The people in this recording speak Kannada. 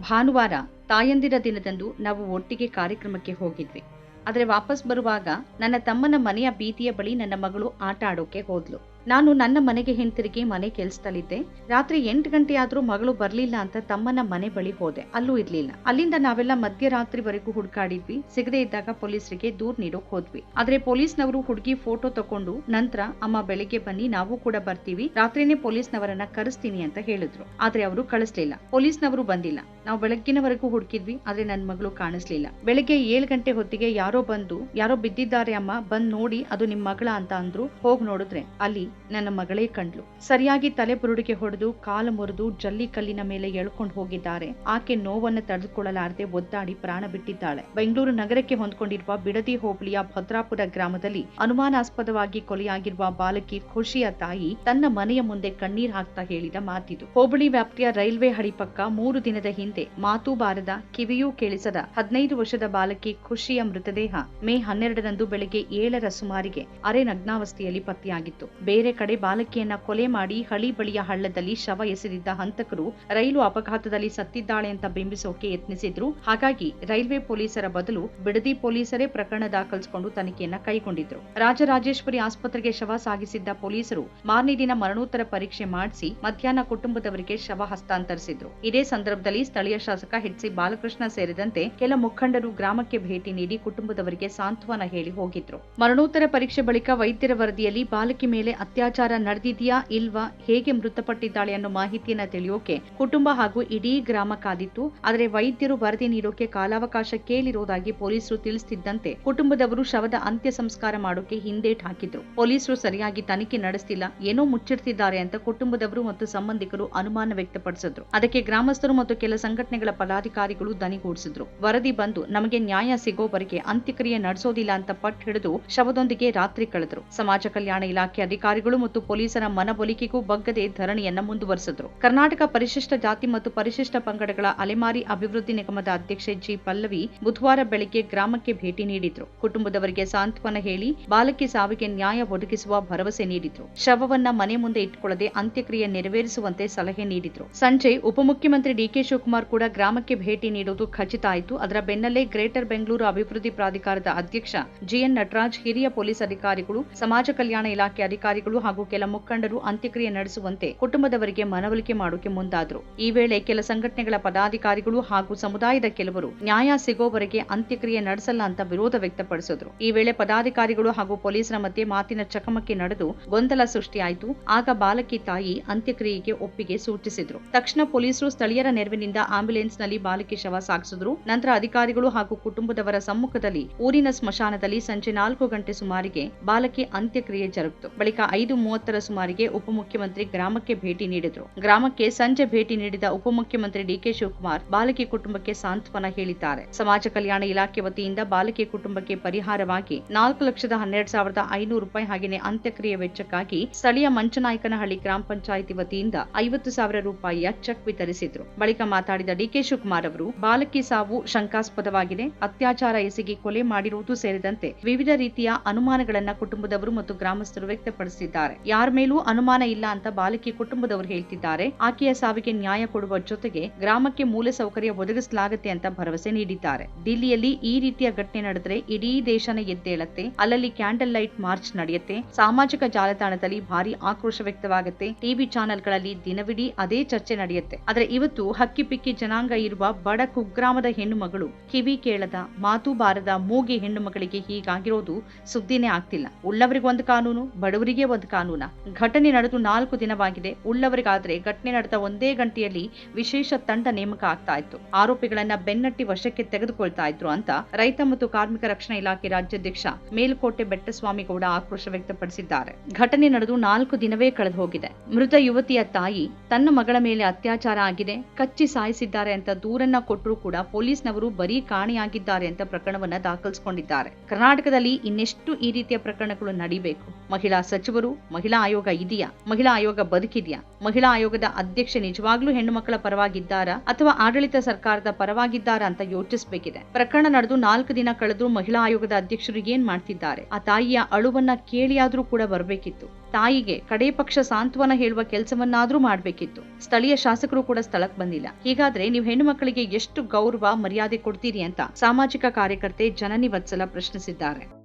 ಭಾನುವಾರ ತಾಯಂದಿರ ದಿನದಂದು ನಾವು ಒಟ್ಟಿಗೆ ಕಾರ್ಯಕ್ರಮಕ್ಕೆ ಹೋಗಿದ್ವಿ. ಆದರೆ ವಾಪಸ್ ಬರುವಾಗ ನನ್ನ ತಮ್ಮನ ಮನೆಯ ಬೀದಿಯ ಬಳಿ ನನ್ನ ಮಗಳು ಆಟ ಆಡೋಕೆ ಹೋದ್ಲು. ನಾನು ನನ್ನ ಮನೆಗೆ ಹಿಂತಿರುಗಿ ಮನೆ ಕೆಲ್ಸದಲ್ಲಿದ್ದೆ. ರಾತ್ರಿ ಎಂಟು ಗಂಟೆಯಾದರೂ ಮಗಳು ಬರಲಿಲ್ಲ ಅಂತ ತಮ್ಮನ ಮನೆ ಬಳಿ ಹೋದೆ. ಅಲ್ಲೂ ಇರ್ಲಿಲ್ಲ. ಅಲ್ಲಿಂದ ನಾವೆಲ್ಲ ಮಧ್ಯರಾತ್ರಿವರೆಗೂ ಹುಡುಕಾಡಿದ್ವಿ. ಸಿಗದೇ ಇದ್ದಾಗ ಪೊಲೀಸರಿಗೆ ದೂರ್ ನೀಡೋಕ್ ಹೋದ್ವಿ. ಆದ್ರೆ ಪೊಲೀಸ್ನವರು ಹುಡುಗಿ ಫೋಟೋ ತಕೊಂಡು, ನಂತರ ಅಮ್ಮ ಬೆಳಿಗ್ಗೆ ಬನ್ನಿ, ನಾವು ಕೂಡ ಬರ್ತೀವಿ. ರಾತ್ರಿನೇ ಪೊಲೀಸ್ನವರನ್ನ ಕರೆಸ್ತೀನಿ ಅಂತ ಹೇಳಿದ್ರು. ಆದ್ರೆ ಅವರು ಕಳಿಸ್ಲಿಲ್ಲ. ಪೊಲೀಸ್ನವರು ಬಂದಿಲ್ಲ. ನಾವು ಬೆಳಗ್ಗಿನವರೆಗೂ ಹುಡುಕಿದ್ವಿ, ಆದ್ರೆ ನನ್ನ ಮಗಳು ಕಾಣಿಸ್ಲಿಲ್ಲ. ಬೆಳಗ್ಗೆ ಏಳು ಗಂಟೆ ಹೊತ್ತಿಗೆ ಯಾರೋ ಬಂದು, ಯಾರೋ ಬಿದ್ದಿದ್ದಾರೆ ಅಮ್ಮ, ಬಂದ್ ನೋಡಿ, ಅದು ನಿಮ್ ಮಗಳ ಅಂತ ಅಂದ್ರು. ಹೋಗ್ ನೋಡಿದ್ರೆ ಅಲ್ಲಿ ನನ್ನ ಮಗಳೇ ಕಂಡ್ಲು. ಸರಿಯಾಗಿ ತಲೆ ಬುರುಡಿಗೆ ಹೊಡೆದು ಕಾಲು ಮುರಿದು ಜಲ್ಲಿ ಕಲ್ಲಿನ ಮೇಲೆ ಎಳ್ಕೊಂಡು ಹೋಗಿದ್ದಾರೆ. ಆಕೆ ನೋವನ್ನು ತಡೆದುಕೊಳ್ಳಲಾರದೆ ಒದ್ದಾಡಿ ಪ್ರಾಣ ಬಿಟ್ಟಿದ್ದಾಳೆ. ಬೆಂಗಳೂರು ನಗರಕ್ಕೆ ಹೊಂದ್ಕೊಂಡಿರುವ ಬಿಡದಿ ಹೋಬಳಿಯ ಭದ್ರಾಪುರ ಗ್ರಾಮದಲ್ಲಿ ಅನುಮಾನಾಸ್ಪದವಾಗಿ ಕೊಲೆಯಾಗಿರುವ ಬಾಲಕಿ ಖುಷಿಯ ತಾಯಿ ತನ್ನ ಮನೆಯ ಮುಂದೆ ಕಣ್ಣೀರ್ ಹಾಕ್ತಾ ಹೇಳಿದ ಮಾತಿದು. ಹೋಬಳಿ ವ್ಯಾಪ್ತಿಯ ರೈಲ್ವೆ ಹಳಿ ಪಕ್ಕ ಮೂರು ದಿನದ ಹಿಂದೆ ಮಾತು ಬಾರದ ಕಿವಿಯೂ ಕೇಳಿಸದ ಹದಿನೈದು ವರ್ಷದ ಬಾಲಕಿ ಖುಷಿಯ ಮೃತದೇಹ ಮೇ ಹನ್ನೆರಡರಂದು ಬೆಳಗ್ಗೆ ಏಳರ ಸುಮಾರಿಗೆ ಅರೆ ನಗ್ನಾವಸ್ಥೆಯಲ್ಲಿ ಪತ್ತೆಯಾಗಿತ್ತು. ಬೇರೆ ಕಡೆ ಬಾಲಕಿಯನ್ನ ಕೊಲೆ ಮಾಡಿ ಹಳಿ ಬಳಿಯ ಹಳ್ಳದಲ್ಲಿ ಶವ ಎಸೆದಿದ್ದ ಹಂತಕರು ರೈಲು ಅಪಘಾತದಲ್ಲಿ ಸತ್ತಿದ್ದಾಳೆ ಅಂತ ಬಿಂಬಿಸೋಕೆ ಯತ್ನಿಸಿದ್ರು. ಹಾಗಾಗಿ ರೈಲ್ವೆ ಪೊಲೀಸರ ಬದಲು ಬಿಡದಿ ಪೊಲೀಸರೇ ಪ್ರಕರಣ ದಾಖಲಿಸಿಕೊಂಡು ತನಿಖೆಯನ್ನ ಕೈಗೊಂಡಿದ್ರು. ರಾಜರಾಜೇಶ್ವರಿ ಆಸ್ಪತ್ರೆಗೆ ಶವ ಸಾಗಿಸಿದ್ದ ಪೊಲೀಸರು ಮಾರನೇ ದಿನ ಮರಣೋತ್ತರ ಪರೀಕ್ಷೆ ಮಾಡಿಸಿ ಮಧ್ಯಾಹ್ನ ಕುಟುಂಬದವರಿಗೆ ಶವ ಹಸ್ತಾಂತರಿಸಿದ್ರು. ಇದೇ ಸಂದರ್ಭದಲ್ಲಿ ಸ್ಥಳೀಯ ಶಾಸಕ ಹೆಚ್ಸಿ ಬಾಲಕೃಷ್ಣ ಸೇರಿದಂತೆ ಕೆಲ ಮುಖಂಡರು ಗ್ರಾಮಕ್ಕೆ ಭೇಟಿ ನೀಡಿ ಕುಟುಂಬದವರಿಗೆ ಸಾಂತ್ವನ ಹೇಳಿ ಹೋಗಿದ್ರು. ಮರಣೋತ್ತರ ಪರೀಕ್ಷೆ ಬಳಿಕ ವೈದ್ಯರ ವರದಿಯಲ್ಲಿ ಬಾಲಕಿ ಮೇಲೆ ಅತ್ಯಾಚಾರ ನಡೆದಿದೆಯಾ ಇಲ್ವಾ, ಹೇಗೆ ಮೃತಪಟ್ಟಿದ್ದಾಳೆ ಅನ್ನೋ ಮಾಹಿತಿಯನ್ನ ತಿಳಿಯೋಕೆ ಕುಟುಂಬ ಹಾಗೂ ಇಡೀ ಗ್ರಾಮ ಕಾದಿತ್ತು. ಆದರೆ ವೈದ್ಯರು ವರದಿ ನೀಡೋಕೆ ಕಾಲಾವಕಾಶ ಕೇಳಿರುವುದಾಗಿ ಪೊಲೀಸರು ತಿಳಿಸುತ್ತಿದ್ದಂತೆ ಕುಟುಂಬದವರು ಶವದ ಅಂತ್ಯ ಸಂಸ್ಕಾರ ಮಾಡೋಕೆ ಹಿಂದೇಟ್ ಹಾಕಿದ್ರು. ಪೊಲೀಸರು ಸರಿಯಾಗಿ ತನಿಖೆ ನಡೆಸ್ತಿಲ್ಲ, ಏನೋ ಮುಚ್ಚಿಡ್ತಿದ್ದಾರೆ ಅಂತ ಕುಟುಂಬದವರು ಮತ್ತು ಸಂಬಂಧಿಕರು ಅನುಮಾನ ವ್ಯಕ್ತಪಡಿಸಿದ್ರು. ಅದಕ್ಕೆ ಗ್ರಾಮಸ್ಥರು ಮತ್ತು ಕೆಲ ಸಂಘಟನೆಗಳ ಪದಾಧಿಕಾರಿಗಳು ದನಿಗೂಡಿಸಿದ್ರು. ವರದಿ ಬಂದು, ನಮಗೆ ನ್ಯಾಯ ಸಿಗೋವರೆಗೆ ಅಂತ್ಯಕ್ರಿಯೆ ನಡೆಸೋದಿಲ್ಲ ಅಂತ ಪಟ್ಟು ಹಿಡಿದು ಶವದೊಂದಿಗೆ ರಾತ್ರಿ ಕಳೆದ್ರು. ಸಮಾಜ ಕಲ್ಯಾಣ ಇಲಾಖೆ ಅಧಿಕಾರಿಗಳು ಮತ್ತು ಪೊಲೀಸರ ಮನವೊಲಿಕೆಗೂ ಬಗ್ಗದೆ ಧರಣಿಯನ್ನ ಮುಂದುವರೆಸಿದ್ರು. ಕರ್ನಾಟಕ ಪರಿಶಿಷ್ಟ ಜಾತಿ ಮತ್ತು ಪರಿಶಿಷ್ಟ ಪಂಗಡಗಳ ಅಲೆಮಾರಿ ಅಭಿವೃದ್ಧಿ ನಿಗಮದ ಅಧ್ಯಕ್ಷೆ ಜಿ. ಪಲ್ಲವಿ ಬುಧವಾರ ಬೆಳಿಗ್ಗೆ ಗ್ರಾಮಕ್ಕೆ ಭೇಟಿ ನೀಡಿದ್ರು. ಕುಟುಂಬದವರಿಗೆ ಸಾಂತ್ವನ ಹೇಳಿ ಬಾಲಕಿ ಸಾವಿಗೆ ನ್ಯಾಯ ಒದಗಿಸುವ ಭರವಸೆ ನೀಡಿದ್ರು. ಶವವನ್ನ ಮನೆ ಮುಂದೆ ಇಟ್ಟುಕೊಳ್ಳದೆ ಅಂತ್ಯಕ್ರಿಯೆ ನೆರವೇರಿಸುವಂತೆ ಸಲಹೆ ನೀಡಿದ್ರು. ಸಂಜೆ ಉಪಮುಖ್ಯಮಂತ್ರಿ ಡಿಕೆ ಶಿವಕುಮಾರ್ ಕೂಡ ಗ್ರಾಮಕ್ಕೆ ಭೇಟಿ ನೀಡುವುದು ಖಚಿತ ಆಯಿತು. ಅದರ ಬೆನ್ನಲ್ಲೇ ಗ್ರೇಟರ್ ಬೆಂಗಳೂರು ಅಭಿವೃದ್ಧಿ ಪ್ರಾಧಿಕಾರದ ಅಧ್ಯಕ್ಷ ಜಿಎನ್ ನಟರಾಜ್, ಹಿರಿಯ ಪೊಲೀಸ್ ಅಧಿಕಾರಿಗಳು, ಸಮಾಜ ಕಲ್ಯಾಣ ಇಲಾಖೆ ಅಧಿಕಾರಿಗಳು ಹಾಗೂ ಕೆಲ ಮುಖಂಡರು ಅಂತ್ಯಕ್ರಿಯೆ ನಡೆಸುವಂತೆ ಕುಟುಂಬದವರಿಗೆ ಮನವೊಲಿಕೆ ಮಾಡೋಕೆ ಮುಂದಾದರು. ಈ ವೇಳೆ ಕೆಲ ಸಂಘಟನೆಗಳ ಪದಾಧಿಕಾರಿಗಳು ಹಾಗೂ ಸಮುದಾಯದ ಕೆಲವರು ನ್ಯಾಯ ಸಿಗೋವರೆಗೆ ಅಂತ್ಯಕ್ರಿಯೆ ನಡೆಸಲ್ಲ ಅಂತ ವಿರೋಧ ವ್ಯಕ್ತಪಡಿಸಿದ್ರು. ಈ ವೇಳೆ ಪದಾಧಿಕಾರಿಗಳು ಹಾಗೂ ಪೊಲೀಸರ ಮಧ್ಯೆ ಮಾತಿನ ಚಕಮಕಿ ನಡೆದು ಗೊಂದಲ ಸೃಷ್ಟಿಯಾಯಿತು. ಆಗ ಬಾಲಕಿ ತಾಯಿ ಅಂತ್ಯಕ್ರಿಯೆಗೆ ಒಪ್ಪಿಗೆ ಸೂಚಿಸಿದ್ರು. ತಕ್ಷಣ ಪೊಲೀಸರು ಸ್ಥಳೀಯರ ನೆರವಿನಿಂದ ಆಂಬ್ಯುಲೆನ್ಸ್ನಲ್ಲಿ ಬಾಲಕಿ ಶವ ಸಾಗಿಸಿದ್ರು. ನಂತರ ಅಧಿಕಾರಿಗಳು ಹಾಗೂ ಕುಟುಂಬದವರ ಸಮ್ಮುಖದಲ್ಲಿ ಊರಿನ ಸ್ಮಶಾನದಲ್ಲಿ ಸಂಜೆ ನಾಲ್ಕು ಗಂಟೆ ಸುಮಾರಿಗೆ ಬಾಲಕಿ ಅಂತ್ಯಕ್ರಿಯೆ ಜರುಗಿತು. ಬಳಿಕ ಐದು ಮೂವತ್ತರ ಸುಮಾರಿಗೆ ಉಪಮುಖ್ಯಮಂತ್ರಿ ಗ್ರಾಮಕ್ಕೆ ಭೇಟಿ ನೀಡಿದ್ರು. ಗ್ರಾಮಕ್ಕೆ ಸಂಜೆ ಭೇಟಿ ನೀಡಿದ ಉಪಮುಖ್ಯಮಂತ್ರಿ ಡಿಕೆ ಶಿವಕುಮಾರ್ ಬಾಲಕಿ ಕುಟುಂಬಕ್ಕೆ ಸಾಂತ್ವನ ಹೇಳಿದ್ದಾರೆ. ಸಮಾಜ ಕಲ್ಯಾಣ ಇಲಾಖೆ ವತಿಯಿಂದ ಬಾಲಕಿ ಕುಟುಂಬಕ್ಕೆ ಪರಿಹಾರವಾಗಿ ನಾಲ್ಕು ಲಕ್ಷದ ಹನ್ನೆರಡು ಸಾವಿರದ ಐನೂರು ರೂಪಾಯಿ ಹಾಗೆಯೇ ಅಂತ್ಯಕ್ರಿಯೆ ವೆಚ್ಚಕ್ಕಾಗಿ ಸ್ಥಳೀಯ ಮಂಚನಾಯಕನಹಳ್ಳಿ ಗ್ರಾಮ ಪಂಚಾಯಿತಿ ವತಿಯಿಂದ ಐವತ್ತು ಸಾವಿರ ರೂಪಾಯಿಯ ಚೆಕ್ ವಿತರಿಸಿದ್ರು. ಬಳಿಕ ಮಾತಾಡಿದ ಡಿಕೆ ಶಿವಕುಮಾರ್ ಅವರು, ಬಾಲಕಿ ಸಾವು ಶಂಕಾಸ್ಪದವಾಗಿದೆ. ಅತ್ಯಾಚಾರ ಎಸಗಿ ಕೊಲೆ ಮಾಡಿರುವುದು ಸೇರಿದಂತೆ ವಿವಿಧ ರೀತಿಯ ಅನುಮಾನಗಳನ್ನ ಕುಟುಂಬದವರು ಮತ್ತು ಗ್ರಾಮಸ್ಥರು ವ್ಯಕ್ತಪಡಿಸಿದ್ದಾರೆ. ಯಾರ ಮೇಲೂ ಅನುಮಾನ ಇಲ್ಲ ಅಂತ ಬಾಲಕಿ ಕುಟುಂಬದವರು ಹೇಳ್ತಿದ್ದಾರೆ. ಆಕೆಯ ಸಾವಿಗೆ ನ್ಯಾಯ ಕೊಡುವ ಜೊತೆಗೆ ಗ್ರಾಮಕ್ಕೆ ಮೂಲ ಸೌಕರ್ಯ ಒದಗಿಸಲಾಗುತ್ತೆ ಅಂತ ಭರವಸೆ ನೀಡಿದ್ದಾರೆ. ದಿಲ್ಲಿಯಲ್ಲಿ ಈ ರೀತಿಯ ಘಟನೆ ನಡೆದರೆ ಇಡೀ ದೇಶನ ಎದ್ದೇಳತ್ತೆ. ಅಲ್ಲಲ್ಲಿ ಕ್ಯಾಂಡಲ್ ಲೈಟ್ ಮಾರ್ಚ್ ನಡೆಯುತ್ತೆ. ಸಾಮಾಜಿಕ ಜಾಲತಾಣದಲ್ಲಿ ಭಾರಿ ಆಕ್ರೋಶ ವ್ಯಕ್ತವಾಗುತ್ತೆ. ಟಿವಿ ಚಾನೆಲ್ಗಳಲ್ಲಿ ದಿನವಿಡೀ ಅದೇ ಚರ್ಚೆ ನಡೆಯುತ್ತೆ. ಆದ್ರೆ ಇವತ್ತು ಹಕ್ಕಿಪಿಕ್ಕಿ ಜನಾಂಗ ಇರುವ ಬಡ ಕುಗ್ರಾಮದ ಹೆಣ್ಣುಮಗಳು ಕಿವಿ ಕೇಳದ, ಮಾತು ಬಾರದ ಮೂಗಿ ಹೆಣ್ಣು ಮಗಳಿಗೆ ಹೀಗಾಗಿರೋದು ಸುದ್ದಿನೇ ಆಗ್ತಿಲ್ಲ. ಉಳ್ಳವರಿಗೊಂದು ಕಾನೂನು, ಬಡವರಿಗೆ ಒಂದು ಕಾನೂನ. ಘಟನೆ ನಡೆದು ನಾಲ್ಕು ದಿನವಾಗಿದೆ. ಉಳ್ಳವರಿಗಾದ್ರೆ ಘಟನೆ ನಡೆದ ಒಂದೇ ಗಂಟೆಯಲ್ಲಿ ವಿಶೇಷ ತಂಡ ನೇಮಕ ಆಗ್ತಾ ಇತ್ತು. ಆರೋಪಿಗಳನ್ನ ಬೆನ್ನಟ್ಟಿ ವಶಕ್ಕೆ ತೆಗೆದುಕೊಳ್ತಾ ಇದ್ರು ಅಂತ ರೈತ ಮತ್ತು ಕಾರ್ಮಿಕ ರಕ್ಷಣಾ ಇಲಾಖೆ ರಾಜ್ಯಾಧ್ಯಕ್ಷ ಮೇಲ್ಕೋಟೆ ಬೆಟ್ಟಸ್ವಾಮಿಗೌಡ ಆಕ್ರೋಶ ವ್ಯಕ್ತಪಡಿಸಿದ್ದಾರೆ. ಘಟನೆ ನಡೆದು ನಾಲ್ಕು ದಿನವೇ ಕಳೆದು ಹೋಗಿದೆ. ಮೃತ ಯುವತಿಯ ತಾಯಿ ತನ್ನ ಮಗಳ ಮೇಲೆ ಅತ್ಯಾಚಾರ ಆಗಿದೆ. ಕಚ್ಚಿ ಸಾಯಿಸಿದ್ದಾರೆ ಅಂತ ದೂರನ್ನ ಕೊಟ್ಟರೂ ಕೂಡ ಪೊಲೀಸ್ನವರು ಬರೀ ಕಾಣೆಯಾಗಿದ್ದಾರೆ ಅಂತ ಪ್ರಕರಣವನ್ನ ದಾಖಲಿಸಿಕೊಂಡಿದ್ದಾರೆ. ಕರ್ನಾಟಕದಲ್ಲಿ ಇನ್ನೆಷ್ಟು ಈ ರೀತಿಯ ಪ್ರಕರಣಗಳು ನಡೀಬೇಕು? ಮಹಿಳಾ ಸಚಿವರು ಮಹಿಳಾ ಆಯೋಗ ಇದೆಯಾ? ಮಹಿಳಾ ಆಯೋಗ ಬದುಕಿದೆಯಾ? ಮಹಿಳಾ ಆಯೋಗದ ಅಧ್ಯಕ್ಷ ನಿಜವಾಗ್ಲೂ ಹೆಣ್ಣು ಮಕ್ಕಳ ಪರವಾಗಿದ್ದಾರಾ ಅಥವಾ ಆಡಳಿತ ಸರ್ಕಾರದ ಪರವಾಗಿದ್ದಾರಾ ಅಂತ ಯೋಚಿಸಬೇಕಿದೆ. ಪ್ರಕರಣ ನಡೆದು ನಾಲ್ಕು ದಿನ ಕಳೆದು ಮಹಿಳಾ ಆಯೋಗದ ಅಧ್ಯಕ್ಷರು ಏನ್ ಮಾಡ್ತಿದ್ದಾರೆ? ಆ ತಾಯಿಯ ಅಳುವನ್ನ ಕೇಳಿಯಾದ್ರೂ ಕೂಡ ಬರಬೇಕಿತ್ತು. ತಾಯಿಗೆ ಕಡೇ ಪಕ್ಷ ಸಾಂತ್ವನ ಹೇಳುವ ಕೆಲಸವನ್ನಾದ್ರೂ ಮಾಡಬೇಕಿತ್ತು. ಸ್ಥಳೀಯ ಶಾಸಕರು ಕೂಡ ಸ್ಥಳಕ್ಕೆ ಬಂದಿಲ್ಲ. ಹೀಗಾದ್ರೆ ನೀವು ಹೆಣ್ಣು ಮಕ್ಕಳಿಗೆ ಎಷ್ಟು ಗೌರವ, ಮರ್ಯಾದೆ ಕೊಡ್ತೀರಿ ಅಂತ ಸಾಮಾಜಿಕ ಕಾರ್ಯಕರ್ತೆ ಜನನಿ ವತ್ಸಲ ಪ್ರಶ್ನಿಸಿದ್ದಾರೆ.